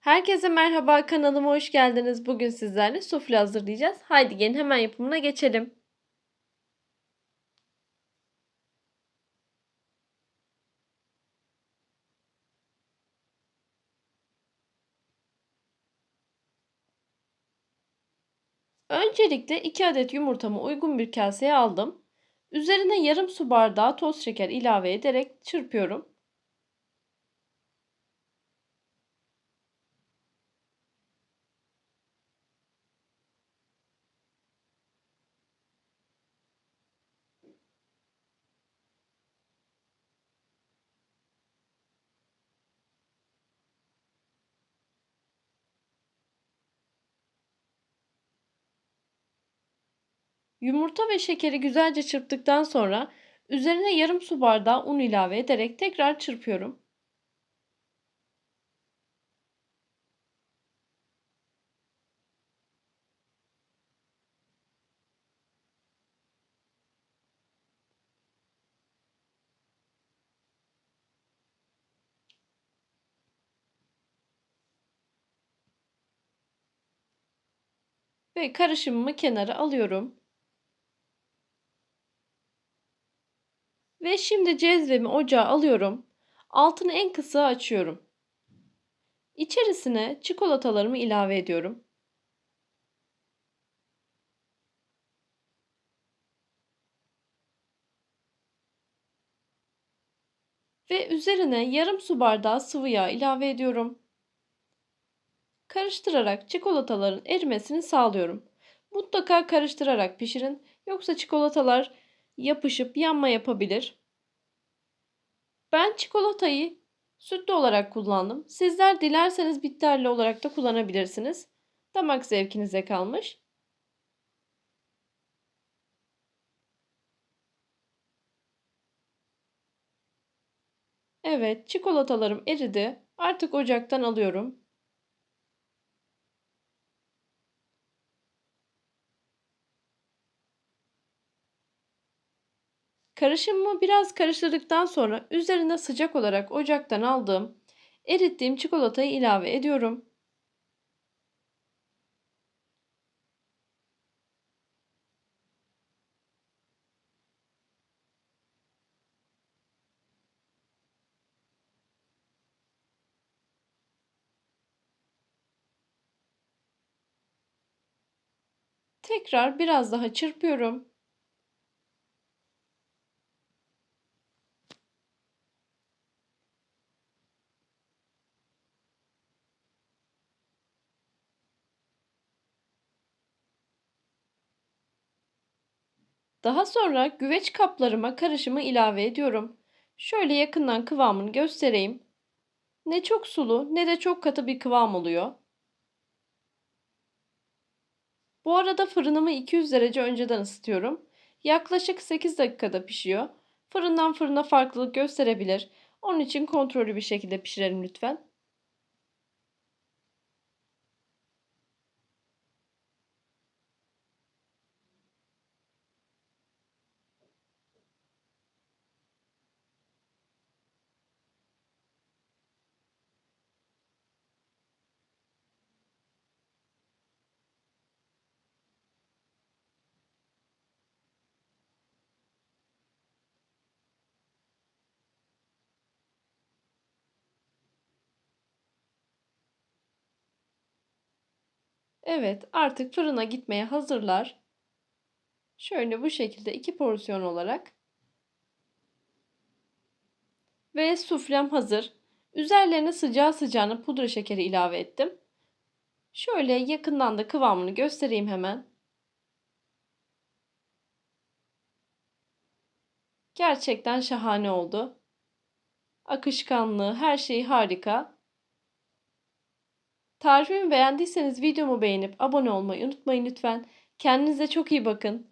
Herkese merhaba, kanalıma hoş geldiniz. Bugün sizlerle sufle hazırlayacağız. Haydi gelin hemen yapımına geçelim. Öncelikle 2 adet yumurtamı uygun bir kaseye aldım. Üzerine yarım su bardağı toz şeker ilave ederek çırpıyorum. Yumurta ve şekeri güzelce çırptıktan sonra üzerine yarım su bardağı un ilave ederek tekrar çırpıyorum. Ve karışımımı kenara alıyorum. Ve şimdi cezvemi ocağa alıyorum. Altını en kısa açıyorum. İçerisine çikolatalarımı ilave ediyorum. Ve üzerine yarım su bardağı sıvı yağ ilave ediyorum. Karıştırarak çikolataların erimesini sağlıyorum. Mutlaka karıştırarak pişirin. Yoksa çikolatalar yapışıp yanma yapabilir. Ben çikolatayı sütlü olarak kullandım. Sizler dilerseniz bitterli olarak da kullanabilirsiniz. Damak zevkinize kalmış. Evet, çikolatalarım eridi. Artık ocaktan alıyorum. Karışımımı biraz karıştırdıktan sonra üzerine sıcak olarak ocaktan aldığım erittiğim çikolatayı ilave ediyorum. Tekrar biraz daha çırpıyorum. Daha sonra güveç kaplarıma karışımı ilave ediyorum. Şöyle yakından kıvamını göstereyim. Ne çok sulu ne de çok katı bir kıvam oluyor. Bu arada fırınımı 200 derece önceden ısıtıyorum. Yaklaşık 8 dakikada pişiyor. Fırından fırına farklılık gösterebilir. Onun için kontrollü bir şekilde pişirelim lütfen. Evet, artık fırına gitmeye hazırlar. Şöyle bu şekilde iki porsiyon olarak. Ve suflem hazır. Üzerlerine sıcağı sıcağına pudra şekeri ilave ettim. Şöyle yakından da kıvamını göstereyim hemen. Gerçekten şahane oldu. Akışkanlığı, her şeyi harika. Tarifimi beğendiyseniz videomu beğenip abone olmayı unutmayın lütfen. Kendinize çok iyi bakın.